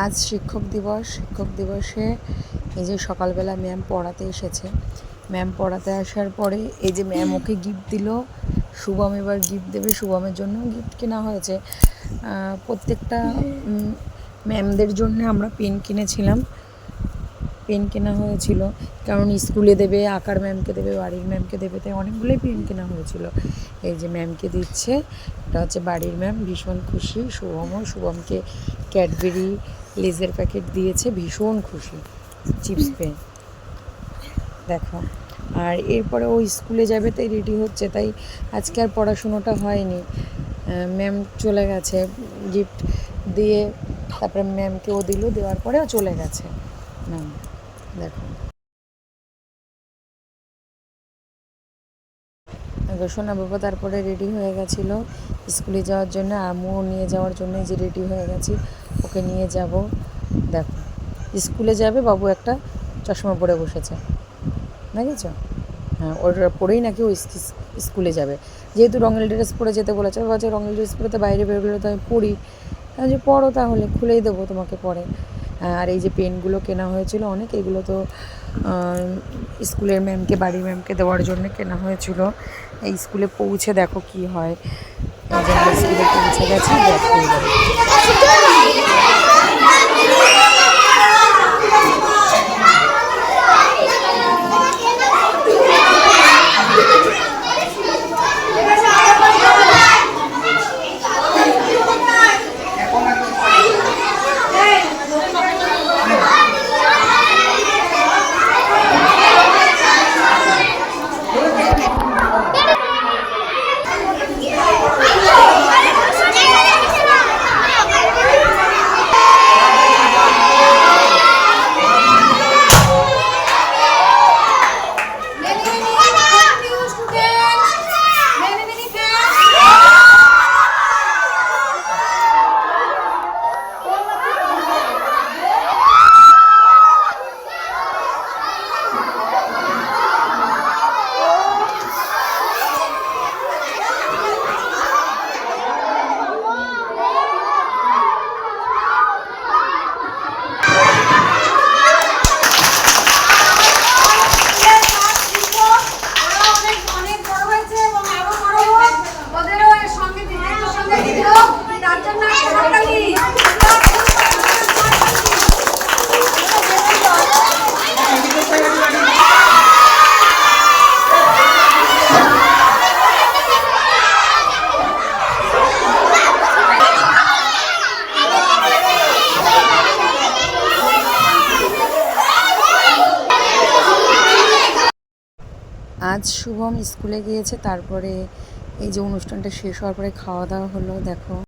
আজ শিক্ষক দিবস। শিক্ষক দিবসে এই যে সকালবেলা ম্যাম পড়াতে এসেছে। ম্যাম পড়াতে আসার পরে এই যে ম্যাম ওকে গিফট দিল। শুভম এবার গিফট দেবে। শুভমের জন্য গিফট কেনা হয়েছে। প্রত্যেকটা ম্যামদের জন্য আমরা পেন কিনেছিলাম। পেন কেনা হয়েছিল। কারণ স্কুলে দেবে, আঁকার ম্যামকে দেবে, বাড়ির ম্যামকে দেবে, তাই অনেকগুলোই পেন কেনা হয়েছিল। এই যে ম্যামকে দিচ্ছে, এটা হচ্ছে বাড়ির ম্যাম ভীষণ খুশি। শুভমও, শুভমকে ক্যাডবেরি লেজের প্যাকেট দিয়েছে, ভীষণ খুশি। চিপস পেয়ে। দেখো। আর এরপরে ও স্কুলে যাবে, তাই রেডি হচ্ছে, তাই আজকে আর পড়াশুনোটা হয়নি। ম্যাম চলে গেছে গিফট দিয়ে তারপরে ম্যামকে ও দিল, দেওয়ার পরে ও চলে গেছে। ম্যাম, দেখো। দেখো, সোনা বাবা তারপরে রেডি হয়ে গেছিল স্কুলে যাওয়ার জন্য আমিও নিয়ে যাওয়ার জন্য যে রেডি হয়ে গেছি। ওকে নিয়ে যাব। দেখো, স্কুলে যাবে, বাবু একটা চশমা পরে বসেছে। দেখেছ হ্যাঁ ওটা পরেই নাকি ও স্কুলে যাবে। যেহেতু রঙের ড্রেস পরে যেতে বলেছে বলছে রঙের ড্রেস পরে তো বাইরে বেরোলে তো আমি পড়ি যে পড়ো তাহলে, খুলেই দেবো তোমাকে পরে। আর এই যে পেনগুলো কেনা হয়েছিল অনেক, এগুলো তো স্কুলের ম্যামকে বাড়ির ম্যামকে দেওয়ার জন্য কেনা হয়েছিল। এই স্কুলে পৌঁছে দেখো কি হয়। স্কুলে পৌঁছে গেছি, দেখো আজ শুভম স্কুলে গিয়েছে, তারপরে এই যে অনুষ্ঠানটা শেষ হওয়ার পরে খাওয়া দাওয়া হলো, দেখো।